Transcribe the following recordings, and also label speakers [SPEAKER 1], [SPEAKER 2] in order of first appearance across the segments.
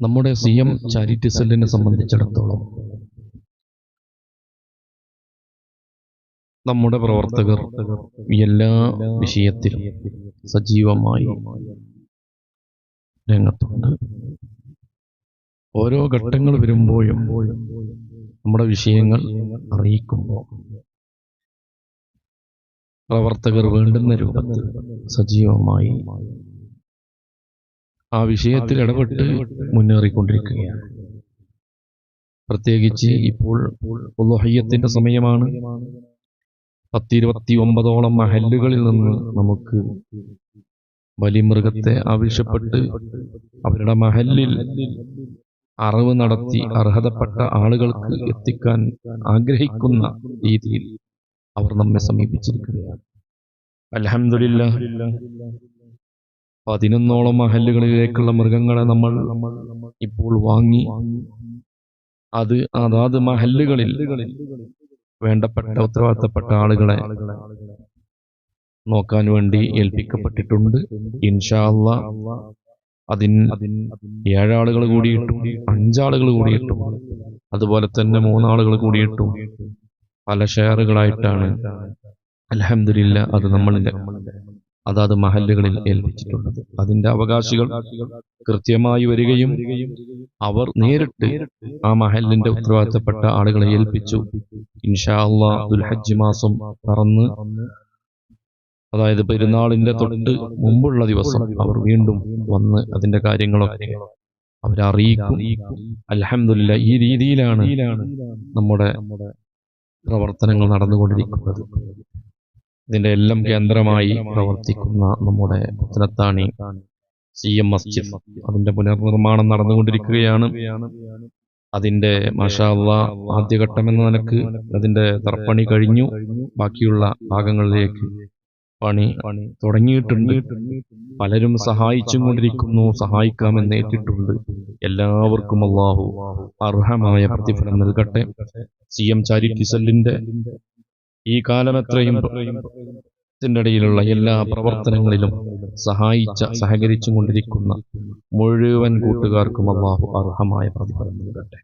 [SPEAKER 1] നമ്മുടെ C M charity സെല്ലിനെ സംബന്ധിച്ചിടത്തോളം നമ്മുടെ പ്രവർത്തകർ എല്ലാ വിഷയത്തിലും സജീവമായി രംഗത്തുണ്ട്. ഓരോ ഘട്ടങ്ങൾ വരുമ്പോഴും നമ്മുടെ വിഷയങ്ങൾ അറിയിക്കുമ്പോൾ പ്രവർത്തകർ വേണ്ടുന്ന രൂപത്തിൽ സജീവമായി ആ വിഷയത്തിൽ ഇടപെട്ട് മുന്നേറിക്കൊണ്ടിരിക്കുകയാണ്. പ്രത്യേകിച്ച് ഇപ്പോൾ ഉള്ളഹയ്യത്തിന്റെ സമയമാണ്. പത്തിരുപത്തി ഒമ്പതോളം മഹല്ലുകളിൽ നിന്ന് നമുക്ക് ബലിമൃഗത്തെ ആവശ്യപ്പെട്ട് അവരുടെ മഹല്ലിൽ അറിവ് നടത്തി അർഹതപ്പെട്ട ആളുകൾക്ക് എത്തിക്കാൻ ആഗ്രഹിക്കുന്ന രീതിയിൽ അവർ നമ്മെ സമീപിച്ചിരിക്കുകയാണ്. അലഹമില്ല പതിനൊന്നോളം മഹലുകളിലേക്കുള്ള മൃഗങ്ങളെ നമ്മൾ ഇപ്പോൾ വാങ്ങി. അത് അതാത് മഹല്ലുകളിൽ വേണ്ടപ്പെട്ട ഉത്തരവാദിത്തപ്പെട്ട ആളുകളെ നോക്കാൻ വേണ്ടി ഏൽപ്പിക്കപ്പെട്ടിട്ടുണ്ട്. ഇൻഷാല്ല അതിന് ഏഴാളുകൾ കൂടിയിട്ടും അഞ്ചാളുകൾ കൂടിയിട്ടും അതുപോലെ തന്നെ മൂന്നാളുകൾ കൂടിയിട്ടും പല ഷെയറുകളായിട്ടാണ്. അലഹമില്ല അത് നമ്മളിന്റെ അതാത് മഹല്ലുകളിൽ ഏൽപ്പിച്ചിട്ടുള്ളത്. അതിന്റെ അവകാശികൾ കൃത്യമായി വരികയും അവർ നേരിട്ട് ആ മഹലിന്റെ ഉത്തരവാദിത്തപ്പെട്ട ആളുകളെ ഏൽപ്പിച്ചു. ഇൻഷാ ദുൽഹജ്ജ് മാസം പറന്ന് അതായത് പെരുന്നാളിന്റെ തൊട്ട് മുമ്പുള്ള ദിവസം അവർ വീണ്ടും വന്ന് അതിന്റെ കാര്യങ്ങളൊക്കെ അവരറിയിക്കും അലഹമില്ല ഈ രീതിയിലാണ് നമ്മുടെ പ്രവർത്തനങ്ങൾ നടന്നുകൊണ്ടിരിക്കുന്നത്. ഇതിന്റെ എല്ലാം കേന്ദ്രമായി പ്രവർത്തിക്കുന്ന നമ്മുടെ പുത്തനത്താണി സി എം മസ്ജിദ് അതിന്റെ പുനർനിർമ്മാണം നടന്നുകൊണ്ടിരിക്കുകയാണ്. അതിന്റെ മഷാള്ള ആദ്യഘട്ടം എന്ന നിലയ്ക്ക് അതിന്റെ തർപ്പണി കഴിഞ്ഞു. ബാക്കിയുള്ള ഭാഗങ്ങളിലേക്ക് പണി തുടങ്ങിയിട്ടുണ്ട്. പലരും സഹായിച്ചും കൊണ്ടിരിക്കുന്നു. സഹായിക്കാമെന്ന് ഏറ്റിട്ടുണ്ട്. എല്ലാവർക്കും അള്ളാഹു അർഹമായ പ്രതിഫലം നൽകട്ടെ. സി എം ചാരിറ്റി സെല്ലിന്റെ ഈ കാലമത്രയും ഇടയിലുള്ള എല്ലാ പ്രവർത്തനങ്ങളിലും സഹായിച്ച സഹകരിച്ചു കൊണ്ടിരിക്കുന്ന മുഴുവൻ കൂട്ടുകാർക്കും അള്ളാഹു അർഹമായ പ്രതിഫലം നൽകട്ടെ.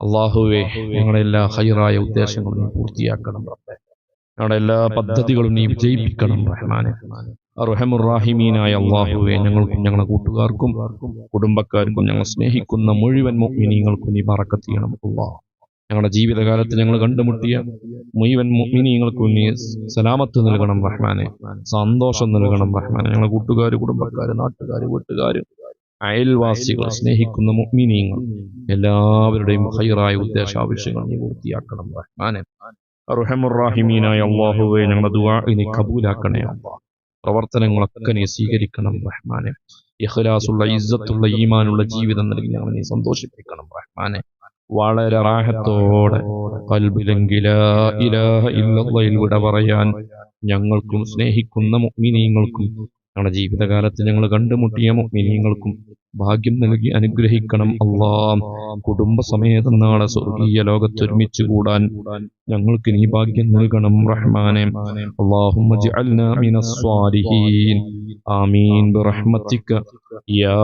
[SPEAKER 1] അള്ളാഹുവെ ഞങ്ങളുടെ എല്ലാ ഹൈറായ ഉദ്ദേശങ്ങളും നീ പൂർത്തിയാക്കണം. ഞങ്ങളുടെ എല്ലാ പദ്ധതികളും നീ വിജയിപ്പിക്കണം റഹ്മാനെ. അർഹമുറാഹിമീനായ അള്ളാഹുവെ ഞങ്ങൾക്കും ഞങ്ങളുടെ കൂട്ടുകാർക്കും കുടുംബക്കാർക്കും ഞങ്ങൾ സ്നേഹിക്കുന്ന മുഴുവൻ മുഅ്മിനീങ്ങൾക്കും നീ മറക്കത്തിയണം അള്ളാഹ് ഞങ്ങളുടെ ജീവിതകാലത്ത് ഞങ്ങൾ കണ്ടുമുട്ടിയ മുഴുവൻ മുഅ്മിനീങ്ങൾക്കും നീ സലാമത്ത് നൽകണം റഹ്മാനെ സന്തോഷം നൽകണം റഹ്മാനെ. ഞങ്ങളെ കൂട്ടുകാർ കുടുംബക്കാർ നാട്ടുകാർ വീട്ടുകാർ അയൽവാസികൾ സ്നേഹിക്കുന്ന മുഅ്മിനീങ്ങൾ എല്ലാവരുടെയും ഹൈറായ ഉദ്ദേശാവശ്യങ്ങൾ നീ പൂർത്തിയാക്കണം റഹ്മാനെ. റഹമുറാഹിമീനായ അള്ളാഹുവെ ഞങ്ങളുടെ ദുവാ ഇനി കബൂലാക്കണേ പ്രവർത്തനങ്ങളൊക്കെ നീ സ്വീകരിക്കണം റഹ്മാനെ. ഇഖ്ലാസുള്ള ഇസ്സത്തുള്ള ഈമാനുള്ള ജീവിതം നൽകി ഞങ്ങളെ നീ സന്തോഷിപ്പിക്കണം റഹ്മാനെ. വളരെ റാഹത്തോടെ കൽബിലെങ്കിൽ ഇലാഹ വിട പറയാൻ ഞങ്ങൾക്കും സ്നേഹിക്കുന്ന മുഗ്മിനീങ്ങൾക്കും ഞങ്ങളുടെ ജീവിതകാലത്ത് ഞങ്ങൾ കണ്ടുമുട്ടിയ മുഗ്മിനീങ്ങൾക്കും ഭാഗ്യം നൽകി അനുഗ്രഹിക്കണം അള്ളാ കുടുംബസമേതം നാളെ സ്വർഗീയ ലോകത്തൊരുമിച്ച് കൂടാൻ ഞങ്ങൾക്ക് നീ ഭാഗ്യം നൽകണം റഹ്മാനെ. അള്ളാഹു ആമീൻ. യാ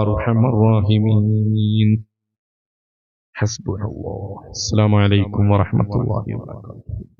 [SPEAKER 1] അർഹമർ حسبنا الله. السلام عليكم ورحمة الله وبركاته.